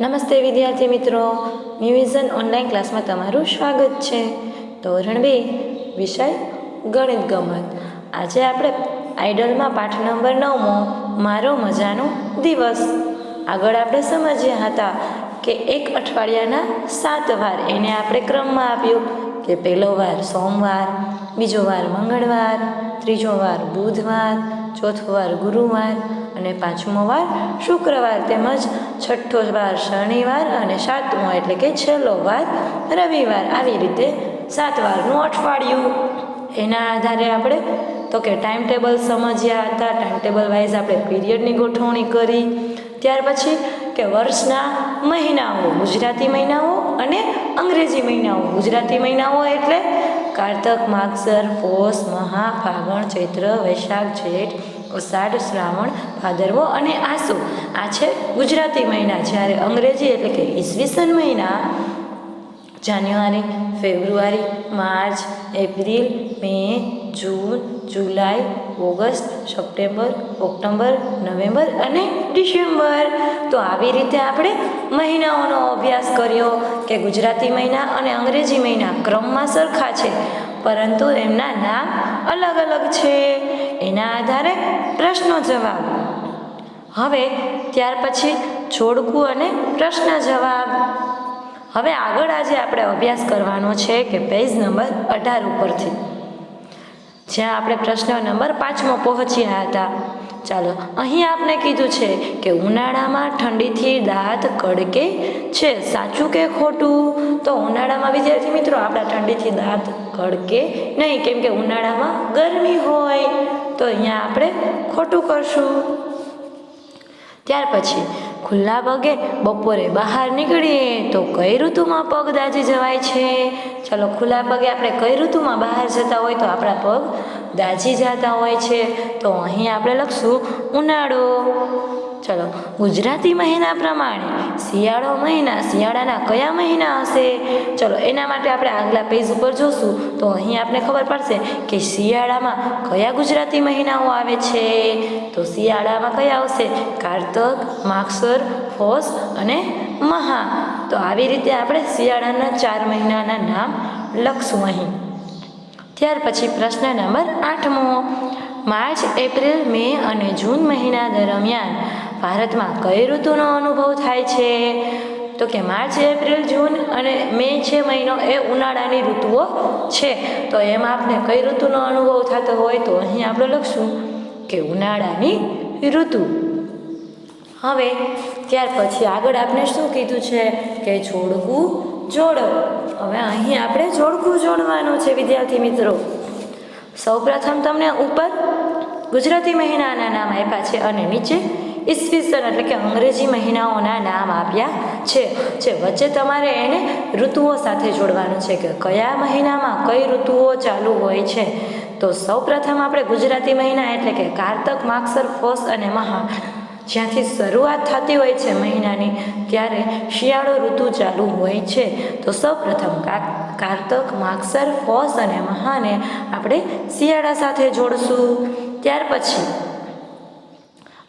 નમસ્તે વિદ્યાર્થી મિત્રો. મ્યુઝન ઓનલાઈન ક્લાસમાં તમારું સ્વાગત છે. ધોરણ બે, વિષય ગણિત ગમત. આજે આપણે આઈડલમાં પાઠ નંબર નવમો, મારો મજાનો દિવસ. આગળ આપણે સમજ્યા હતા કે એક અઠવાડિયાના સાત વાર એને આપણે ક્રમમાં આપ્યું કે પહેલો વાર સોમવાર બીજો વાર મંગળવાર, ત્રીજો વાર બુધવાર, ચોથો વાર ગુરુવાર અને પાંચમો વાર શુક્રવાર તેમજ છઠ્ઠો વાર શનિવાર અને સાતમો એટલે કે છેલ્લો વાર રવિવાર. આવી રીતે સાત વારનું અઠવાડિયું. એના આધારે આપણે તો કે ટાઈમ ટેબલ સમજ્યા હતા. ટાઈમ ટેબલ વાઇઝ આપણે પીરિયડની ગોઠવણી કરી. ત્યાર પછી કે વર્ષના મહિનાઓ ગુજરાતી મહિનાઓ અને અંગ્રેજી મહિનાઓ. ગુજરાતી મહિનાઓ એટલે કારતક, માગસર પોષ મહા, ફાગણ, ચૈત્ર, વૈશાખ, જેઠ અષાઢ શ્રાવણ, ભાદરવો અને આસો. આ છે ગુજરાતી મહિના. જ્યારે અંગ્રેજી એટલે કે ઈસવીસન મહિના, January, February, March, April, May, June July, August, September, October, November અને ડિસેમ્બર. તો આવી રીતે આપણે મહિનાઓનો અભ્યાસ કર્યો કે ગુજરાતી મહિના અને અંગ્રેજી મહિના ક્રમમાં સરખા છે, પરંતુ એમના નામ અલગ અલગ છે. એના આધારે પ્રશ્નો જવાબ. હવે ત્યાર પછી છોડકું અને પ્રશ્ન જવાબ. હવે આગળ આજે આપણે અભ્યાસ કરવાનો છે કે પેજ નંબર અઢાર ઉપરથી. જ્યાં આપણે પ્રશ્ન નંબર પાંચમાં પહોંચ્યા હતા. ચાલો, અહીં આપને કીધું છે કે ઉનાળામાં ઠંડીથી દાંત કડકે છે. સાચું કે ખોટું? તો ઉનાળામાં, વિદ્યાર્થી મિત્રો, આપણા ઠંડીથી દાંત કડકે નહીં, કેમ કે ઉનાળામાં ગરમી હોય. તો અહીંયા આપણે ખોટું કરશું. ત્યાર પછી ખુલ્લા પગે બપોરે બહાર નીકળીએ તો કઈ ઋતુમાં પગ દાજી જવાય છે? ચાલો, ખુલ્લા પગે આપણે કઈ ઋતુમાં બહાર જતા હોય તો આપણા પગ દાજી જતા હોય છે. તો અહીં આપણે લખશું ઉનાળો. ચલો, ગુજરાતી મહિના પ્રમાણે શિયાળો મહિના, શિયાળાના કયા મહિના હશે? ચલો, એના માટે આપણે આગલા પેજ ઉપર જોશું. તો અહીં આપણે ખબર પડશે કે શિયાળામાં કયા ગુજરાતી મહિનાઓ આવે છે? તો શિયાળામાં કયા આવશે? કારતક, માગસર, ફોસ અને મહા. તો આવી રીતે આપણે શિયાળાના ચાર મહિનાના નામ લખશું અહીં. ત્યાર પછી પ્રશ્ન નંબર આઠમો. માર્ચ, એપ્રિલ, મે અને જૂન મહિના દરમિયાન ભારતમાં કઈ ઋતુનો અનુભવ થાય છે? તો કે માર્ચ, એપ્રિલ, જૂન અને મે છે મહિનો એ ઉનાળાની ઋતુઓ છે. તો એમાં આપણે કઈ ઋતુનો અનુભવ થતો હોય તો અહીં આપણે લખશું કે ઉનાળાની ઋતુ. હવે ત્યાર પછી આગળ આપણે શું કીધું છે? કે જોડકું જોડો. હવે અહીં આપણે જોડકું જોડવાનું છે, વિદ્યાર્થી મિત્રો. સૌપ્રથમ તમને ઉપર ગુજરાતી મહિનાના નામ આપ્યા છે અને નીચે ઈસવીસન એટલે કે અંગ્રેજી મહિનાઓના નામ આપ્યા છે. જે વચ્ચે તમારે એને ઋતુઓ સાથે જોડવાનું છે કે કયા મહિનામાં કઈ ઋતુઓ ચાલુ હોય છે. તો સૌપ્રથમ આપણે ગુજરાતી મહિના એટલે કે કારતક, માગસર, ફોસ અને મહા જ્યાંથી શરૂઆત થતી હોય છે મહિનાની, ત્યારે શિયાળો ઋતુ ચાલુ હોય છે. તો સૌપ્રથમ કારતક, માગસર, ફોસ અને મહાને આપણે શિયાળા સાથે જોડશું. ત્યાર પછી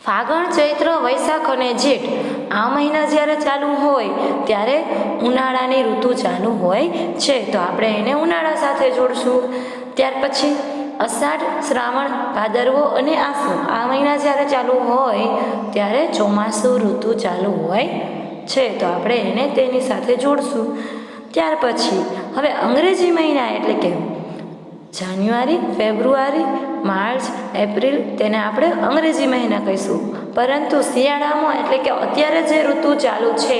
ફાગણ, ચૈત્ર, વૈશાખ અને જેઠ આ મહિના જ્યારે ચાલુ હોય ત્યારે ઉનાળાની ઋતુ ચાલુ હોય છે. તો આપણે એને ઉનાળા સાથે જોડશું. ત્યાર પછી અષાઢ, શ્રાવણ, ભાદરવો અને આસો આ મહિના જ્યારે ચાલુ હોય ત્યારે ચોમાસું ઋતુ ચાલુ હોય છે. તો આપણે એને તેની સાથે જોડશું. ત્યાર પછી હવે અંગ્રેજી મહિના એટલે કે જાન્યુઆરી ફેબ્રુઆરી માર્ચ એપ્રિલ તેને આપણે અંગ્રેજી મહિના કહીશું. પરંતુ શિયાળામાં એટલે કે અત્યારે જે ઋતુ ચાલુ છે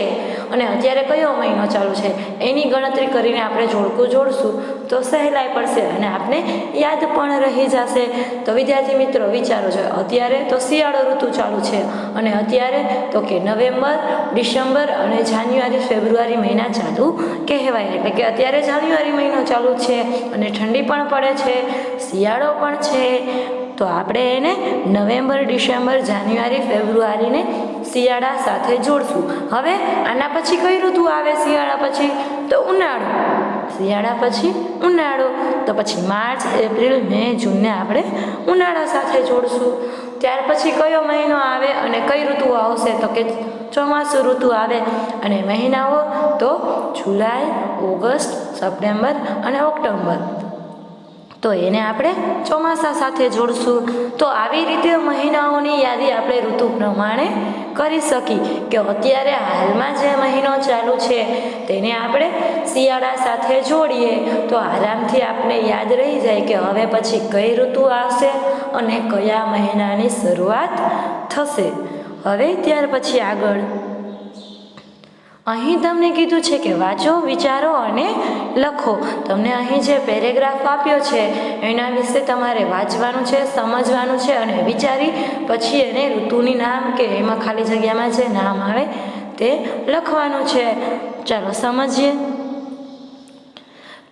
અને અત્યારે કયો મહિનો ચાલુ છે, એની ગણતરી કરીને આપણે જોડકું જોડશું. તો સહેલાઈ પડશે અને આપને યાદ પણ રહી જશે. તો વિદ્યાર્થી મિત્રો, વિચારો છો અત્યારે તો શિયાળો ઋતુ ચાલુ છે અને અત્યારે તો કે નવેમ્બર, ડિસેમ્બર અને જાન્યુઆરી, ફેબ્રુઆરી મહિના ચાલુ કહેવાય. એટલે કે અત્યારે જાન્યુઆરી મહિનો ચાલુ છે અને ઠંડી પણ પડે છે, શિયાળો પણ છે. તો આપણે એને નવેમ્બર, ડિસેમ્બર, જાન્યુઆરી, ફેબ્રુઆરીને શિયાળા સાથે જોડશું. હવે આના પછી કઈ ઋતુ આવે શિયાળા પછી? તો ઉનાળો. શિયાળા પછી ઉનાળો. તો પછી માર્ચ, એપ્રિલ, મે, જૂનને આપણે ઉનાળા સાથે જોડશું. ત્યાર પછી કયો મહિનો આવે અને કઈ ઋતુ આવશે? તો કે ચોમાસું ઋતુ આવે અને મહિનાઓ તો જુલાઈ, ઓગસ્ટ, સપ્ટેમ્બર અને ઓક્ટોબર. તો એને આપણે ચોમાસા સાથે જોડશું. તો આવી રીતે મહિનાઓની યાદી આપણે ઋતુ પ્રમાણે કરી શકી કે અત્યારે હાલમાં જે મહિનો ચાલુ છે, તેને આપણે શિયાળા સાથે જોડીએ. તો આરામથી આપણે યાદ રહી જાય કે હવે પછી કઈ ઋતુ આવશે અને કયા મહિનાની શરૂઆત થશે. હવે ત્યાર પછી આગળ. અહીં તમને કીધું છે કે વાંચો, વિચારો અને લખો. તમને અહીં જે પેરેગ્રાફ આપ્યો છે, એના વિશે તમારે વાંચવાનું છે, સમજવાનું છે અને વિચારી પછી એને ઋતુની નામ કે એમાં ખાલી જગ્યામાં જે નામ આવે તે લખવાનું છે. ચાલો સમજીએ.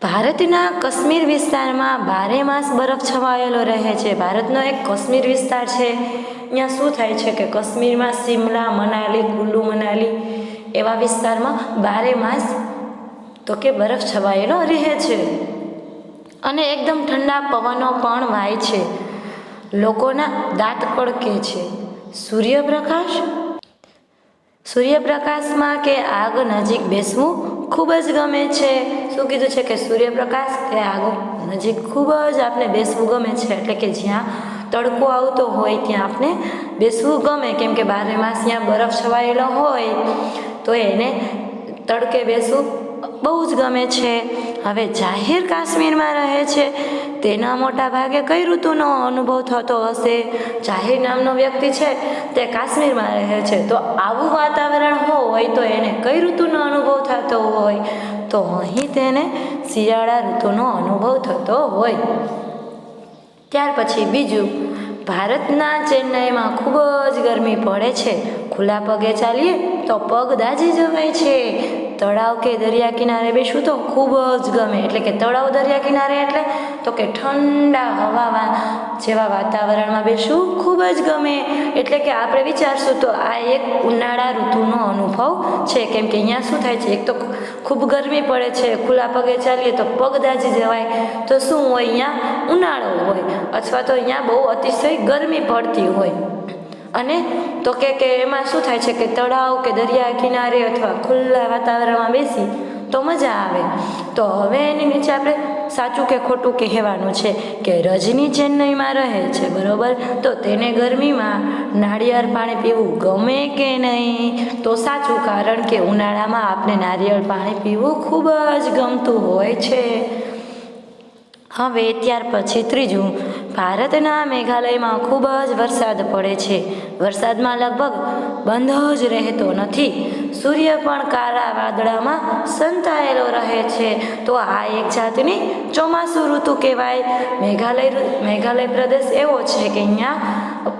ભારતના કાશ્મીર વિસ્તારમાં બારે માસ બરફ છવાયેલો રહે છે. ભારતનો એક કાશ્મીર વિસ્તાર છે. અહીંયા શું થાય છે કે કાશ્મીરમાં શિમલા, મનાલી, કુલ્લુ, મનાલી એવા વિસ્તારમાં બારે માસ તો કે બરફ છવાયેલો રહે છે. અને એકદમ ઠંડા પવનો પણ વાય છે. લોકોના દાંત કડકે છે. સૂર્યપ્રકાશ? સૂર્યપ્રકાશમાં કે આગ નજીક બેસવું ખૂબ જ ગમે છે. શું કીધું છે કે સૂર્યપ્રકાશ કે આગ નજીક ખૂબ જ આપણે બેસવું ગમે છે? એટલે કે જ્યાં તડકો આવતો હોય ત્યાં આપણે બેસવું ગમે. કેમ કે બારે માસ ત્યાં બરફ છવાયેલો હોય. તો એને તડકે બેસવું બહુ જ ગમે છે. હવે જાહેર કાશ્મીરમાં રહે છે, તેના મોટા ભાગે કઈ ઋતુનો અનુભવ થતો હશે? જાહેર નામનો વ્યક્તિ છે, તે કાશ્મીરમાં રહે છે. તો આવું વાતાવરણ હોય તો એને કઈ ઋતુનો અનુભવ થતો હોય? તો અહીં તેને શિયાળા ઋતુનો અનુભવ થતો હોય. ત્યાર પછી બીજું, ભારતના ચેન્નાઈમાં ખૂબ જ ગરમી પડે છે. ખુલ્લા પગે ચાલીએ તો પગ દાજી જવાય છે. તળાવ કે દરિયા કિનારે બેસવું તો ખૂબ જ ગમે. એટલે કે તળાવ દરિયા કિનારે એટલે તો કે ઠંડા હવા જેવા વાતાવરણમાં બેસવું ખૂબ જ ગમે. એટલે કે આપણે વિચારશું તો આ એક ઉનાળા ઋતુનો અનુભવ છે. કેમ કે અહીંયા શું થાય છે? એક તો ખૂબ ગરમી પડે છે. ખુલ્લા પગે ચાલીએ તો પગ દાજી જવાય. તો શું હોય? અહીંયા ઉનાળો હોય. અથવા તો અહીંયા બહુ અતિશય ગરમી પડતી હોય. અને તો કે કે એમાં શું થાય છે કે તળાવ કે દરિયા કિનારે અથવા ખુલ્લા વાતાવરણમાં બેસી તો મજા આવે. તો હવે એની નીચે આપણે સાચું કે ખોટું કહેવાનું છે કે રજની ચેન્નઈમાં રહે છે, બરોબર? તો તેને ગરમીમાં નાળિયેર પાણી પીવું ગમે કે નહીં? તો સાચું કારણ કે ઉનાળામાં આપણે નારિયેળ પાણી પીવું ખૂબ જ ગમતું હોય છે. હવે ત્યાર પછી ત્રીજું ભારતના મેઘાલયમાં ખૂબ જ વરસાદ પડે છે. વરસાદમાં લગભગ બંધ જ રહેતો નથી. સૂર્ય પણ કાળા વાદળામાં સંતાયેલો રહે છે. તો આ એક જાતની ચોમાસું ઋતુ કહેવાય. મેઘાલય મેઘાલય પ્રદેશ એવો છે કે અહીંયા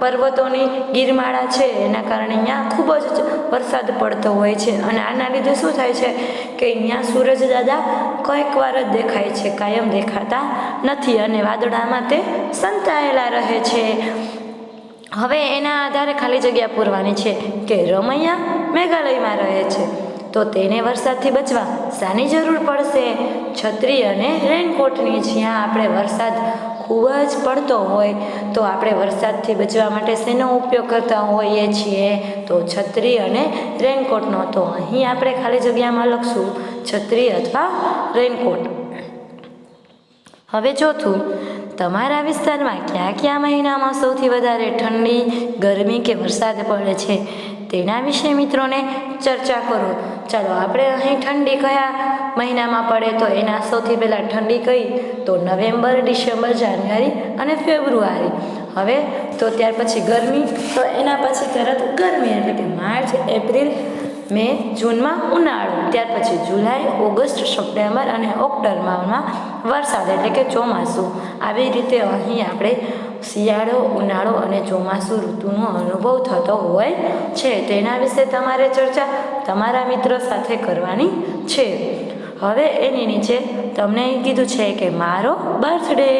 પર્વતોની ગિરમાળા છે. એના કારણે અહીંયા ખૂબ જ વરસાદ પડતો હોય છે. અને આના લીધે શું થાય છે કે અહીંયા સૂરજ દાદા કંઈક વાર જ દેખાય છે. કાયમ દેખાતા નથી અને વાદળામાં તે સંતાયેલા રહે છે. હવે એના આધારે ખાલી જગ્યા પૂરવાની છે કે રમૈયા મેઘાલયમાં રહે છે. તો તેને વરસાદથી બચવા શાની જરૂર પડશે. છત્રી અને રેનકોટની જ્યાં આપણે વરસાદ ખૂબ જ પડતો હોય, તો આપણે વરસાદથી બચવા માટે શેનો ઉપયોગ કરતા હોઈએ છીએ? તો છત્રી અને રેનકોટનો તો અહીં આપણે ખાલી જગ્યામાં લખશું, છત્રી અથવા રેનકોટ. હવે ચોથું, તમારા વિસ્તારમાં કયા કયા મહિનામાં સૌથી વધારે ઠંડી, ગરમી કે વરસાદ પડે છે? તેના વિશે મિત્રોને ચર્ચા કરો. ચાલો, આપણે અહીં ઠંડી કયા મહિનામાં પડે તો એના સૌથી પહેલાં ઠંડી કઈ, તો નવેમ્બર, ડિસેમ્બર, જાન્યુઆરી અને ફેબ્રુઆરી. હવે તો ત્યાર પછી ગરમી, તો એના પછી તરત ગરમી એટલે કે માર્ચ, એપ્રિલ, મે, જૂનમાં ઉનાળો. ત્યાર પછી જુલાઈ, ઓગસ્ટ, સપ્ટેમ્બર અને ઓક્ટોબરમાં વરસાદ એટલે કે ચોમાસું. આવી રીતે અહીં આપણે શિયાળો, ઉનાળો અને ચોમાસું ઋતુનો અનુભવ થતો હોય છે. તેના વિશે તમારે ચર્ચા તમારા મિત્રો સાથે કરવાની છે. હવે એની નીચે તમને કીધું છે કે મારો બર્થડે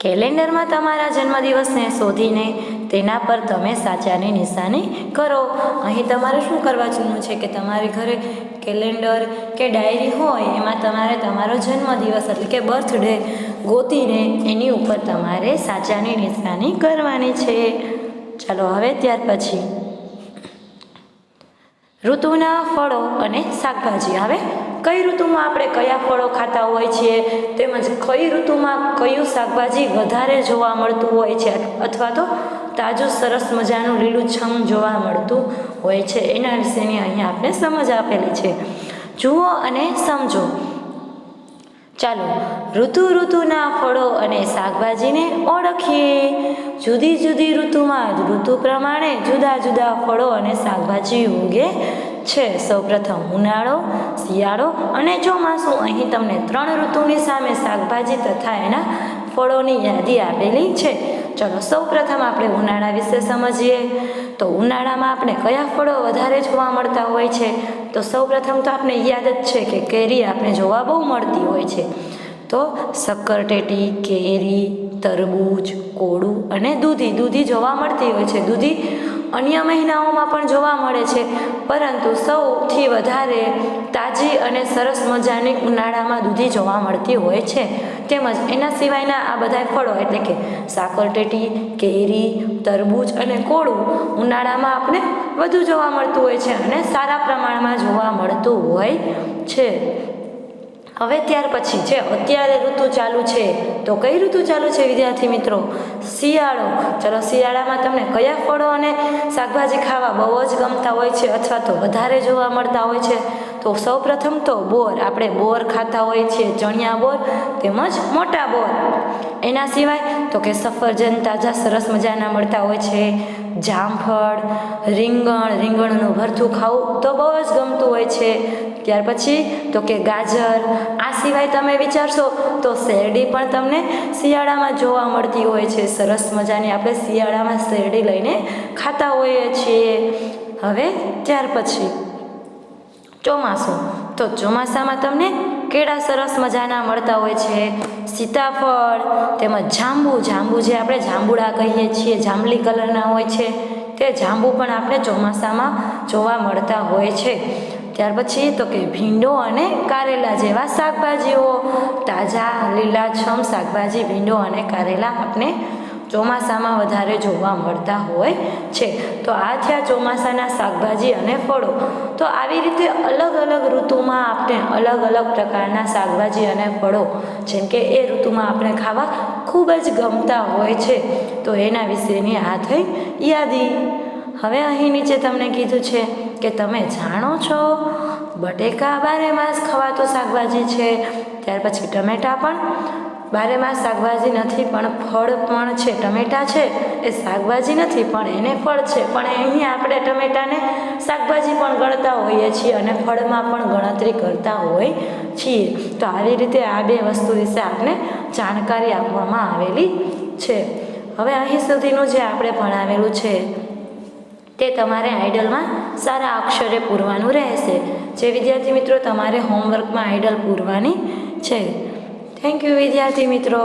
કેલેન્ડરમાં તમારા જન્મદિવસને શોધીને તેના પર તમે સાચાની નિશાની કરો. અહીં તમારે શું કરવા કરવાનું છે કે તમારી ઘરે કેલેન્ડર કે ડાયરી હોય, એમાં તમારે તમારો જન્મદિવસ એટલે કે બર્થડે ગોતીને એની ઉપર તમારે સાચાની નિશાની કરવાની છે. ચાલો હવે ત્યાર પછી ઋતુના ફળો અને શાકભાજી. હવે કઈ ઋતુમાં આપણે કયા ફળો ખાતા હોય છીએ? તેમજ કઈ ઋતુમાં કયું શાકભાજી વધારે જોવા મળતું હોય છે? અથવા તો તાજું સરસ મજાનું લીલુંછમ જોવા મળતું હોય છે. એના વિશેની અહીંયા આપણે સમજ આપેલી છે. જુઓ અને સમજો. ચાલો, ઋતુ ઋતુના ફળો અને શાકભાજીને ઓળખીએ. જુદી જુદી ઋતુમાં ઋતુ પ્રમાણે જુદા જુદા ફળો અને શાકભાજી ઉગે છે. સૌપ્રથમ ઉનાળો, શિયાળો અને ચોમાસું અહીં તમને ત્રણ ઋતુની સામે શાકભાજી તથા એના ફળોની યાદી આપેલી છે. ચલો સૌપ્રથમ આપણે ઉનાળા વિશે સમજીએ. તો ઉનાળામાં આપણે કયા ફળો વધારે જોવા મળતા હોય છે? તો સૌપ્રથમ તો આપણે યાદ જ છે કે કેરી આપણે જોવા બહુ મળતી હોય છે. તો શક્કરટેટી કેરી તરબૂચ, કોળું અને દૂધી. દૂધી જોવા મળતી હોય છે. દૂધી અન્ય મહિનાઓમાં પણ જોવા મળે છે. પરંતુ સૌથી વધારે તાજી અને સરસ મજાની ઉનાળામાં દૂધી જોવા મળતી હોય છે. તેમજ એના સિવાયના આ બધા ફળો એટલે કે સાકરટેટી કેરી, તરબૂચ અને કોળું ઉનાળામાં આપણે વધુ જોવા મળતું હોય છે અને સારા પ્રમાણમાં જોવા મળતું હોય છે. હવે ત્યાર પછી છે અત્યારે ઋતુ ચાલુ છે, તો કઈ ઋતુ ચાલુ છે વિદ્યાર્થી મિત્રો? શિયાળો. ચલો શિયાળામાં તમને કયા ફળો અને શાકભાજી ખાવા બહુ જ ગમતા હોય છે અથવા તો વધારે જોવા મળતા હોય છે? તો સૌપ્રથમ તો બોર. આપણે બોર ખાતા હોઈએ છીએ, ચણિયા બોર તેમજ મોટા બોર. એના સિવાય તો કે સફરજન તાજા સરસ મજાના મળતા હોય છે. જામફળ, રીંગણ. રીંગણનું ભરથું ખાવું તો બહુ જ ગમતું હોય છે. ત્યાર પછી તો કે ગાજર, આ સિવાય તમે વિચારશો તો શેરડી પણ તમને શિયાળામાં જોવા મળતી હોય છે. સરસ મજાની આપણે શિયાળામાં શેરડી લઈને ખાતા હોઈએ છીએ. હવે ત્યાર પછી ચોમાસું. તો ચોમાસામાં તમને કેળા સરસ મજાના મળતા હોય છે. સીતાફળ, તેમજ જાંબુ. જાંબુ જે આપણે જાંબુડા કહીએ છીએ, જાંબલી કલરના હોય છે. તે જાંબુ પણ આપણે ચોમાસામાં જોવા મળતા હોય છે. ત્યાર પછી તો કે ભીંડો અને કારેલા જેવા શાકભાજીઓ, તાજા લીલાછમ શાકભાજી, ભીંડો અને કારેલા આપણે ચોમાસામાં વધારે જોવા મળતા હોય છે. તો આ થયા ચોમાસાના શાકભાજી અને ફળો. તો આવી રીતે અલગ અલગ ઋતુમાં આપણે અલગ અલગ પ્રકારના શાકભાજી અને ફળો, જેમ કે એ ઋતુમાં આપણે ખાવા ખૂબ જ ગમતા હોય છે. તો એના વિશેની આ થઈ યાદી. હવે અહીં નીચે તમને કીધું છે કે તમે જાણો છો, બટેકા બારે માસ ખવાતો શાકભાજી છે, ત્યાર પછી ટમેટા પણ. બારે માસ શાકભાજી નથી, પણ ફળ પણ છે, ટમેટા છે. એ શાકભાજી નથી, પણ એને ફળ છે. પણ અહીં આપણે ટમેટાને શાકભાજી પણ ગણતા હોઈએ છીએ અને ફળમાં પણ ગણતરી કરતા હોય છીએ. તો આવી રીતે આ બે વસ્તુ વિશે આપણે જાણકારી આપવામાં આવેલી છે. હવે અહીં સુધીનું જે આપણે ભણાવેલું છે તે તમારે આઈડલમાં સારા અક્ષરે પૂરવાનું રહેશે. જે વિદ્યાર્થી મિત્રો, તમારે હોમવર્કમાં આઈડલ પૂરવાની છે. થેન્ક યુ વિદ્યાર્થી મિત્રો.